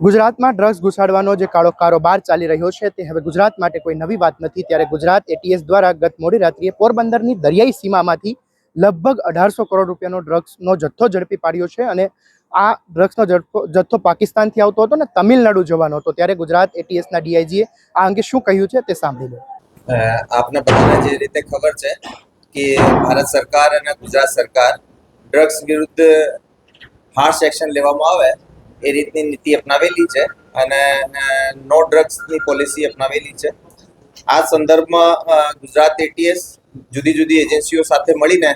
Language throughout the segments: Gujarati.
ગુજરાતમાં ડ્રગ્સ ઘુસાડવાનો જે કાળો કારોબાર ચાલી રહ્યો છે તે હવે ગુજરાત માટે કોઈ નવી વાત નથી. ત્યારે ગુજરાત એટીએસ દ્વારા ગત મોડી રાત્રિએ પોરબંદરની દરિયાઈ સીમામાંથી લગભગ અઢારસો કરોડ રૂપિયાનો ડ્રગ્સનો જથ્થો ઝડપી પાડ્યો છે અને આ ડ્રગ્સનો જથ્થો પાકિસ્તાનથી આવતો હતો ને તમિલનાડુ જવાનો હતો. ત્યારે ગુજરાત એટીએસના ડીઆઈજીએ આ અંગે શું કહ્યું છે તે સાંભળી લો. આપને બધાને જે રીતે ખબર છે કે ભારત સરકાર અને ગુજરાત સરકાર ડ્રગ્સ વિરુદ્ધ હાર્શ એક્શન લેવામાં આવે એ રીતની નીતિ અપનાવેલી છે અને નો ડ્રગ્સની પોલિસી અપનાવેલી છે. આ સંદર્ભમાં ગુજરાત એટીએસ જુદી જુદી એજન્સીઓ સાથે મળીને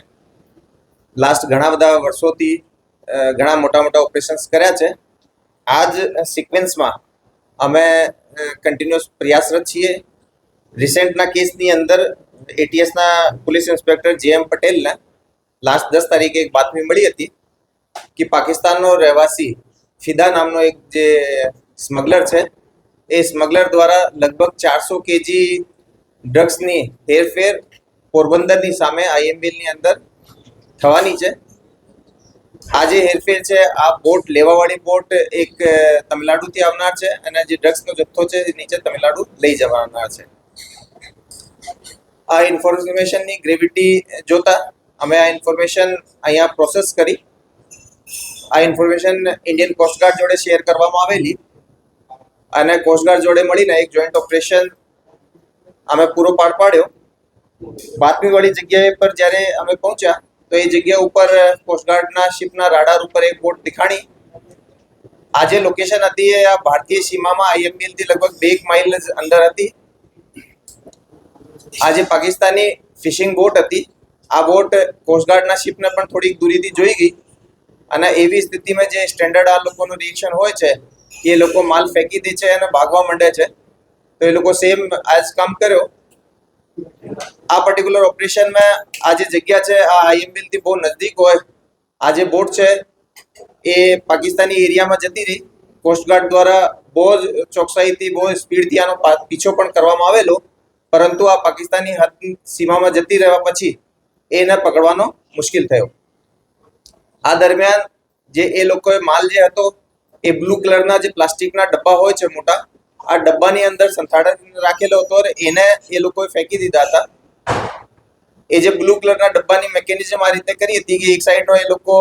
લાસ્ટ ઘણા બધા વર્ષોથી ઘણા મોટા મોટા ઓપરેશન્સ કર્યા છે. આ જ સિક્વન્સમાં અમે કન્ટિન્યુઅસ પ્રયાસરત છીએ. રિસેન્ટના કેસની અંદર એટીએસના પોલીસ ઇન્સ્પેક્ટર જે એમ પટેલને લાસ્ટ દસ તારીખે એક બાતમી મળી હતી કે પાકિસ્તાનનો રહેવાસી ફિદા નામનો એક જે સ્મગલર છે, એ સ્મગલર દ્વારા લગભગ ચારસો કેજી ડ્રગ્સની હેરફેર પોરબંદરની સામે આઈએમબીએલની અંદર થવાની છે. આ જે હેરફેર છે, આ બોટ, લેવાવાળી બોટ એક તમિલનાડુથી આવનાર છે અને જે ડ્રગ્સનો જથ્થો છે, એ નીચે તમિલનાડુ લઈ જવાના છે. આ ઇન્ફોર્મેશનની ગ્રેવિટી જોતા અમે આ ઇન્ફોર્મેશન અહીંયા પ્રોસેસ કરી. આ ઇન્ફોર્મેશન ઇન્ડિયન કોસ્ટગાર્ડ જોડે શેર કરવામાં આવેલી અને કોસ્ટગાર્ડ જોડે મળીને એક જોઈન્ટ ઓપરેશન અમે પૂરો પાડ પાડ્યો. બાતમીવાળી જગ્યાએ પર જ્યારે અમે પહોંચ્યા, તો એ જગ્યા ઉપર કોસ્ટગાર્ડના શિપના રાડાર ઉપર એક બોટ દેખાણી. આ જે લોકેશન હતી એ આ ભારતીય સીમામાં આઈએમબીએલથી લગભગ બે માઇલ અંદર હતી. આ જે પાકિસ્તાની ફિશિંગ બોટ હતી. આ બોટ કોસ્ટગાર્ડના શિપને પણ થોડીક દૂરીથી જોઈ ગઈ. અને એવી સ્થિતિમાં જે સ્ટેન્ડર્ડ આ લોકોનું રિએક્શન હોય છે એ લોકો માલ ફેંકી દે છે અને ભાગવા માંડે છે, તો એ લોકો સેમ આજ કામ કર્યો. આ પર્ટિક્યુલર ઓપરેશનમાં આ જે જગ્યા છે, આ આઈએમબીએલથી બહુ નજદીક હોય, આ જે બોટ છે, એ પાકિસ્તાની એરિયામાં જતી રહી. કોસ્ટગાર્ડ દ્વારા બહુ જ ચોકસાઈથી, બહુ સ્પીડથી આનો પીછો પણ કરવામાં આવેલો. પરંતુ આ પાકિસ્તાની હદ સીમામાં જતી રહેવા પછી એને પકડવાનો મુશ્કેલ થયો. આ દરમિયાન જે એ લોકોએ માલ જે હતો, એ બ્લુ કલરના જે પ્લાસ્ટિકના ડબ્બા હોય છે મોટા, આ ડબ્બાની અંદર સંથાડીને રાખેલો હતો એને એ લોકોએ ફેંકી દીધા હતા. એ જે બ્લુ કલરના ડબ્બાની મેકેનિઝમ આ રીતે કરી હતી કે એક સાઈડનો એ લોકો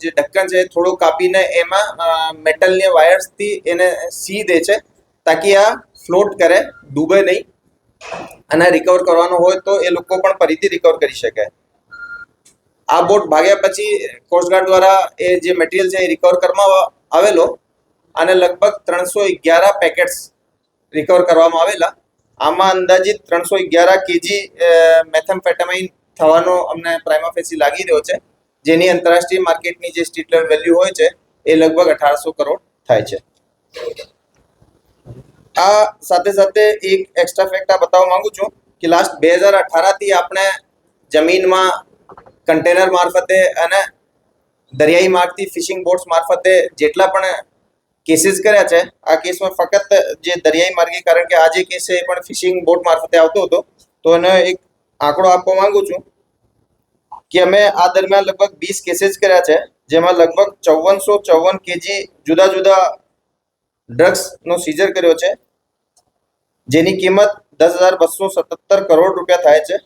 જે ઢક્કન છે થોડું કાપીને એમાં મેટલની વાયર્સથી એને સી દે છે તાકી આ ફ્લોટ કરે, ડૂબે નહીં. અને રિકવર કરવાનો હોય તો એ લોકો પણ ફરીથી રિકવર કરી શકે. આ બોટ ભાગ્યા પછી કોસ્ટગાર્ડ દ્વારા એ જે મટીરિયલ છે એ રિકવર કરવામાં આવેલો અને લગભગ ત્રણસો અગિયાર પેકેટ્સ રિકવર કરવામાં આવેલા. આમાં અંદાજિત ત્રણસો અગિયાર કેજી મેથેમ્ફેટામાઇન થવાનો અમને પ્રાઇમાફેસી લાગી રહ્યો છે. જેની આંતરરાષ્ટ્રીય માર્કેટની જે સ્ટ્રીટ લેવલ વેલ્યુ હોય છે, એ લગભગ અઢારસો કરોડ થાય છે. આ સાથે સાથે એક એક્સ્ટ્રા ફેક્ટ આ બતાવવા માંગુ છું કે લાસ્ટ બે હજાર અઢારથી આપણે જમીનમાં કન્ટેનર મારફતે અને દરિયાઈ માર્ગથી ફિશિંગ બોટ્સ મારફતે જેટલા પણ કેસીસ કર્યા છે, આ કેસમાં ફક્ત જે દરિયાઈ માર્ગે, કારણ કે આ જે કેસ છે એ પણ ફિશિંગ બોટ મારફતે આવતો હતો, તો એનો એક આંકડો આપવા માંગુ છું કે અમે આ દરમિયાન લગભગ વીસ કેસીસ કર્યા છે, જેમાં લગભગ ચૌવનસો ચૌવન કેજી જુદા જુદા ડ્રગ્સનો સીઝર કર્યો છે, જેની કિંમત દસ હજાર બસો સત્તર કરોડ રૂપિયા થાય છે.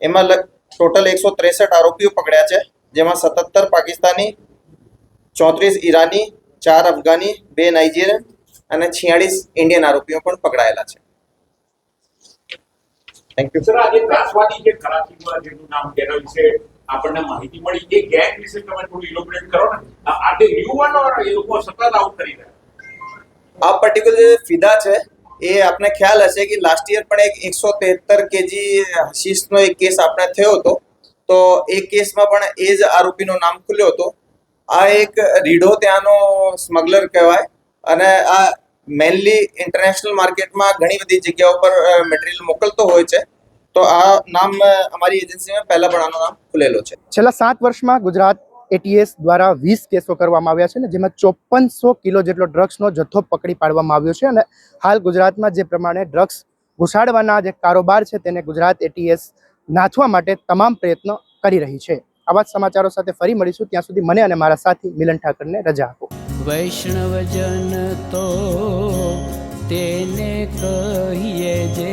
એમાં ટોટલ એકસો ત્રેસઠ આરોપીઓ પકડ્યા છે જેમાં સત્તર પાકિસ્તાની ચોત્રીસ ઈરાની ચાર અફઘાની બે નાઇજીરિયન અને છિયાળીસ ઇન્ડિયન આરોપીઓ પણ પકડાયેલા છે. થેન્ક યુ સર આજે ત્રાસવાદી જે કરાચીમાં જેનું નામ તેના વિશે આપણને માહિતી મળી. એ ગેંગ વિશે તમે થોડું ઇલોબરેટ કરો ને. આ એ લોકો સતત આઉટ કરી રહ્યા આ પર્ટિક્યુલર ફિદા છે એ આપને ખ્યાલ હશે કે લાસ્ટ યર પણ એક એકસો તેહત્તર કેજી હશીશનો એક કેસ આપણે થયો હતો. તો એ કેસમાં પણ એ જ આરોપીનું નામ ખુલ્યો હતો. આ એક રીઢો ત્યાંનો સ્મગલર કહેવાય અને આ મેનલી ઇન્ટરનેશનલ માર્કેટમાં ઘણી બધી જગ્યાઓ પર મટીરિયલ મોકલતો હોય છે. તો આ નામ અમારી એજન્સીમાં પહેલા પણ આનું નામ ખુલેલો છે. છેલ્લા સાત વર્ષમાં ગુજરાત એટીએસ દ્વારા વીસ કેસો કરવામાં આવ્યા છે ને જેમાં ચોપનસો કિલો જેટલો ડ્રગ્સનો જથ્થો પકડી પાડવામાં આવ્યો છે અને હાલ ગુજરાતમાં જે પ્રમાણે ડ્રગ્સ ઘુસાડવાના જે કારોબાર છે તેને ગુજરાત એટીએસ નાથવા માટે તમામ પ્રયત્નો કરી રહી છે. આવા સમાચારો સાથે ફરી મળીશું. ત્યાં સુધી મને અને મારા સાથી મિલન ઠાકરને રજા આપો. વૈષ્ણવજન તો તેને કહીએ જે